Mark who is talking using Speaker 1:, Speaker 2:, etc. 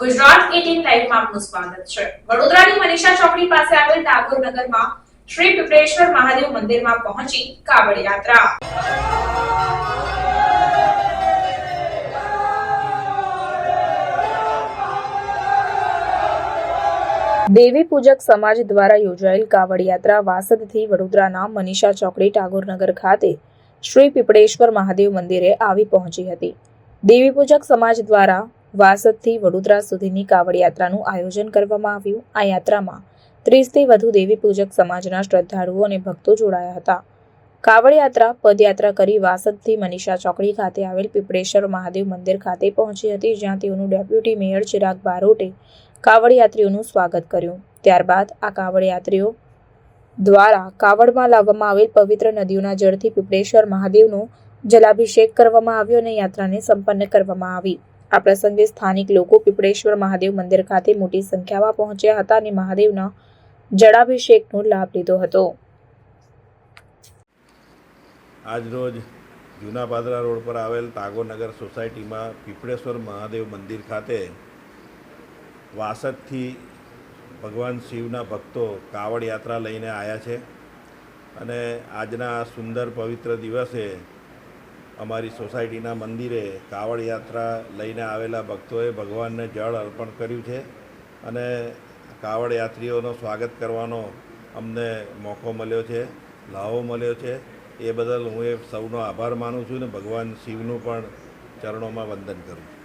Speaker 1: ગુજરાત 18 લાઈવમાં આપનું સ્વાગત છે. વડોદરાની મનીષા ચોકડી પાસે આવેલ ટાગોર નગરમાં શ્રી પીપળેશ્વર મહાદેવ મંદિરમાં પહોંચી કાવડ યાત્રા. દેવી પૂજક સમાજ દ્વારા યોજાયેલ કાવડ યાત્રા વાસદથી વડોદરાના મનીષા ચોકડી ટાગોરનગર ખાતે શ્રી પીપળેશ્વર મહાદેવ મંદિરે આવી પહોંચી હતી. દેવી પૂજક સમાજ દ્વારા વાસદથી વડોદરા સુધીની કાવડ યાત્રાનું આયોજન કરવામાં આવ્યું. આ યાત્રામાં ત્રીસથી વધુ દેવી પૂજક સમાજના શ્રદ્ધાળુઓ અને ભક્તો જોડાયા હતા. કાવડ યાત્રા પદયાત્રા કરી વાસદથી મનીષા ચોકડી ખાતે આવેલ પીપળેશ્વર મહાદેવ મંદિર ખાતે પહોંચી હતી, જ્યાં તેઓનું ડેપ્યુટી મેયર ચિરાગ બારોટે કાવડ યાત્રીઓનું સ્વાગત કર્યું. ત્યારબાદ આ કાવડ યાત્રીઓ દ્વારા કાવડમાં લાવવામાં આવેલ પવિત્ર નદીઓના જળથી પીપળેશ્વર મહાદેવનો જલાભિષેક કરવામાં આવ્યો અને યાત્રાને સંપન્ન કરવામાં આવી. આ પ્રસંગે સ્થાનિક લોકો પીપળેશ્વર મહાદેવ મંદિર ખાતે મોટી સંખ્યામાં પહોંચ્યા હતા અને મહાદેવના જળાભિષેકનો લાભ લીધો હતો.
Speaker 2: આજરોજ જૂના પાદરા રોડ પર આવેલ તાગોનગર સોસાયટીમાં પીપળેશ્વર મહાદેવ મંદિર ખાતે વાસદથી ભગવાન શિવના ભક્તો કાવડ યાત્રા લઈને આવ્યા છે. અને આજના આ સુંદર પવિત્ર દિવસે અમારી સોસાયટીના મંદિરે કાવડ યાત્રા લઈને આવેલા ભક્તોએ ભગવાનને જળ અર્પણ કર્યું છે અને કાવડ યાત્રીઓનો સ્વાગત કરવાનો અમને મોકો મળ્યો છે લાહો મળ્યો છે. એ બદલ હું એ સૌનો આભાર માનું છું ને ભગવાન શિવનું પણ ચરણોમાં વંદન કરું છું.